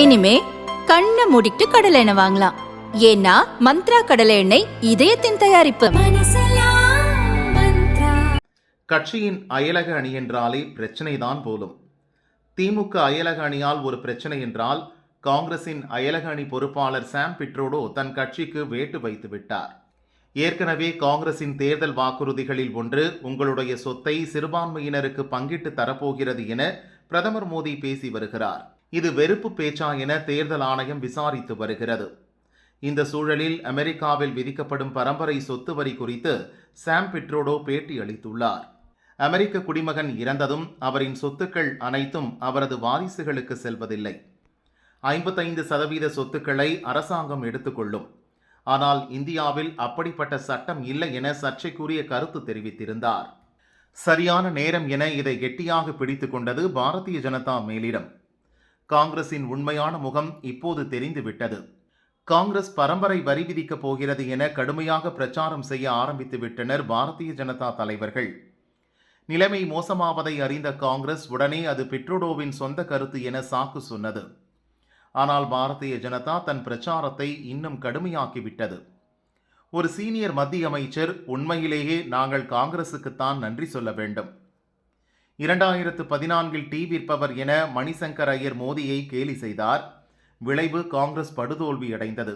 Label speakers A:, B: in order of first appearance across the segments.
A: இனிமே கண்ணை மூடிட்டு கடலை எண்ணெய் வாங்கலாம். ஏன்னா மந்த்ரா கடலை எண்ணெய் இதயத்தின் தயாரிப்பு.
B: கட்சியின் அயலக அணி என்றாலே பிரச்சனைதான் போலும். திமுக அயலக அணியால் ஒரு பிரச்சனை என்றால் காங்கிரசின் அயலக அணி பொறுப்பாளர் சாம் பிட்ரோடோ தன் கட்சிக்கு வேட்டு வைத்து விட்டார். ஏற்கனவே காங்கிரசின் தேர்தல் வாக்குறுதிகளில் ஒன்று உங்களுடைய சொத்தை சிறுபான்மையினருக்கு பங்கிட்டு தரப்போகிறது என பிரதமர் மோடி பேசி வருகிறார். இது வெறுப்பு பேச்சா என தேர்தல் ஆணையம் விசாரித்து வருகிறது. இந்த சூழலில் அமெரிக்காவில் விதிக்கப்படும் பரம்பரை சொத்து வரி குறித்து சாம் பிட்ரோடோ பேட்டி அளித்துள்ளார். அமெரிக்க குடிமகன் இறந்ததும் அவரின் சொத்துக்கள் அனைத்தும் அவரது வாரிசுகளுக்கு செல்வதில்லை. ஐம்பத்தைந்து சதவீத சொத்துக்களை அரசாங்கம் எடுத்துக்கொள்ளும். ஆனால் இந்தியாவில் அப்படிப்பட்ட சட்டம் இல்லை என சர்ச்சைக்குரிய கருத்து தெரிவித்திருந்தார். சரியான நேரம் என இதை கெட்டியாக பிடித்து கொண்டது பாரதிய ஜனதா மேலிடம். காங்கிரசின் உண்மையான முகம் இப்போது தெரிந்துவிட்டது. காங்கிரஸ் பரம்பரை வரி விதிக்கப் போகிறது என கடுமையாக பிரச்சாரம் செய்ய ஆரம்பித்து விட்டனர் பாரதிய ஜனதா தலைவர்கள். நிலைமை மோசமாவதை அறிந்த காங்கிரஸ் உடனே அது பெட்ரோடோவின் சொந்த கருத்து என சாக்கு சொன்னது. ஆனால் பாரதிய ஜனதா தன் பிரச்சாரத்தை இன்னும் கடுமையாக்கிவிட்டது. ஒரு சீனியர் மத்திய அமைச்சர் உண்மையிலேயே நாங்கள் காங்கிரசுக்குத்தான் நன்றி சொல்ல வேண்டும். இரண்டாயிரத்து பதினான்கில் டீ விற்பவர் என மணிசங்கர் ஐயர் மோடியை கேலி செய்தார். விளைவு காங்கிரஸ் படுதோல்வி அடைந்தது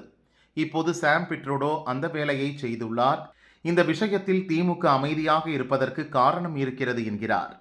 B: இப்போது சாம் பிட்ரோடோ அந்த வேலையை செய்துள்ளார். இந்த விஷயத்தில் திமுக அமைதியாக இருப்பதற்கு காரணம் இருக்கிறது என்கிறார்.